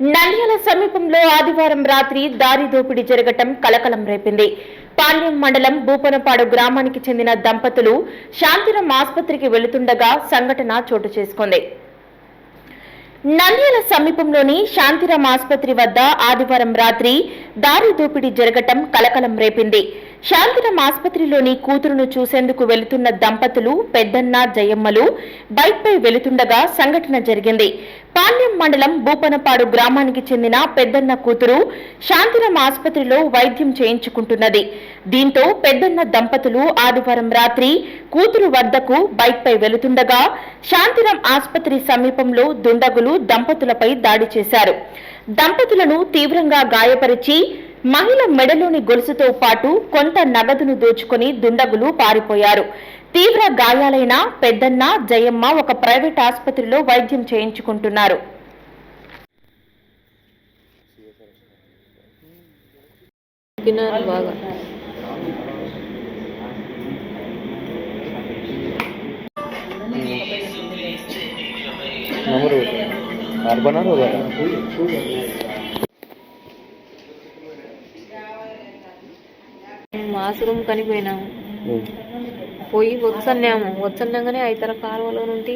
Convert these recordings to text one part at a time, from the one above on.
నంద్యాల సమీపంలో ఆదివారం రాత్రి దారి దోపిడీ జరగటం కలకలం రేపింది. పాళ్యం మండలం భూపనపాడు గ్రామానికి చెందిన దంపతులు శాంతిరం ఆసుపత్రికి వెళుతుండగా సంఘటన చోటు చేసుకుంది. నంద్యాల సమీపంలోని శాంతిరం ఆసుపత్రి వద్ద ఆదివారం రాత్రి దారి దోపిడీ జరగటం కలకలం రేపింది. శాంతిరం ఆసుపత్రిలోని కూతురును చూసేందుకు వెళుతున్న దంపతులు పెద్దన్న జయమ్మలు బైక్పై వెళుతుండగా సంఘటన జరిగింది. పాళ్యం మండలం భూపనపాడు గ్రామానికి చెందిన పెద్దన్న కూతురు శాంతిరం ఆసుపత్రిలో వైద్యం చేయించుకుంటున్నది. దీంతో పెద్దన్న దంపతులు ఆదివారం రాత్రి కూతురు వద్దకు బైక్పై వెళుతుండగా శాంతిరం ఆసుపత్రి సమీపంలో దుండగులు దంపతులపై దాడి చేశారు. దంపతులను తీవ్రంగా గాయపరిచి మహిళ మెడలోని గొలుసుతో పాటు కొంత నగదును దోచుకొని దుండగులు పారిపోయారు. తీవ్ర గాయాలైన పెద్దన్న జయమ్మ ఒక ప్రైవేట్ ఆసుపత్రిలో వైద్యం చేయించుకుంటున్నారు. అర్బనా మాసురూమ్ కనిపోయినాము. పోయి వచ్చన్నాము. వచ్చాగానే ఐతర కాలువలో నుండి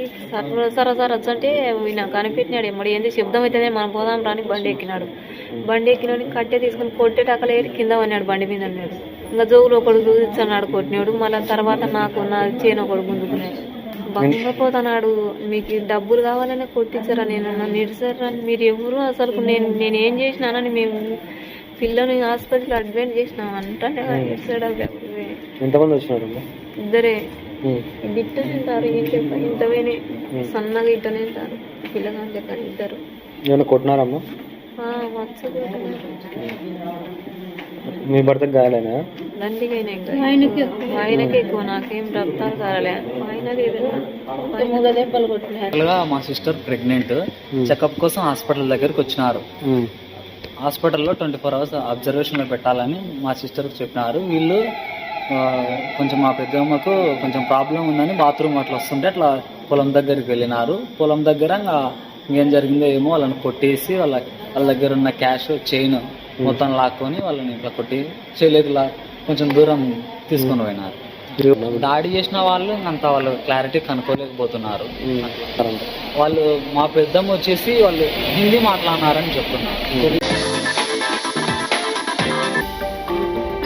సరే సార్ వచ్చంటే ఈయన కనిపెట్టినాడు. మరి ఏంది శబ్దం అవుతుంది మనం పోదాం రాని బండి ఎక్కినాడు. బండి ఎక్కినోని కట్టె తీసుకుని కొట్టే టకలేరి కింద ఉన్నాడు బండి మీద ఉన్నాడు ఇంకా జోగులు ఒకడు చూదిచ్చన్నాడు కొట్టినాడు. మళ్ళీ తర్వాత నాకు నా చేను ఒకడు ముందుకున్నాడు బంగపోతున్నాడు మీకు డబ్బులు కావాలని కొట్టించారా? నేను నన్ను మీరు ఎవరు? అసలు నేను నేను ఏం చేసినానని మేము పిల్లని హాస్పిటల్ అడ్మిట్ చేసినాం అంటే ఎంతమంది వచ్చినారు? ఇద్దరే. గిట్ట తింటారు ఇంత ఇంతవేనే సన్నగా ఇట్ట తింటారు పిల్లగాని దగ్గర ఇద్దరు. ఏమైనా కొట్టినారమ్మా. మీ భర్తకు గాయాలేనా దండిగైనా ఇంకా. ఆయనకి ఎక్కువ. నాకేం రక్తాలు కాలే ఆయన మా సిస్టర్ ప్రెగ్నెంట్. చెకప్ కోసం హాస్పిటల్ దగ్గరికి వచ్చినారు. హాస్పిటల్లో ట్వంటీ ఫోర్ అవర్స్ అబ్జర్వేషన్లో పెట్టాలని మా సిస్టర్కి చెప్పినారు. వీళ్ళు కొంచెం మా పెద్దమ్మకు కొంచెం ప్రాబ్లం ఉందని బాత్రూమ్ అట్లా వస్తుంటే అట్లా పొలం దగ్గరికి వెళ్ళినారు. పొలం దగ్గర ఇంకా ఇంకేం జరిగిందో ఏమో వాళ్ళని కొట్టేసి వాళ్ళ వాళ్ళ దగ్గర ఉన్న క్యాష్ చైన్ మొత్తం లాక్కొని వాళ్ళని ఇట్లా కొట్టి చేయలేదు లా కొంచెం దూరం తీసుకొని పోయినారు. దాడి చేసిన వాళ్ళు అంత వాళ్ళు క్లారిటీ కనుక్కోలేకపోతున్నారు. వాళ్ళు మా పెద్దమ్మ వచ్చేసి వాళ్ళు హిందీ మాట్లాడినారని చెప్తున్నారు.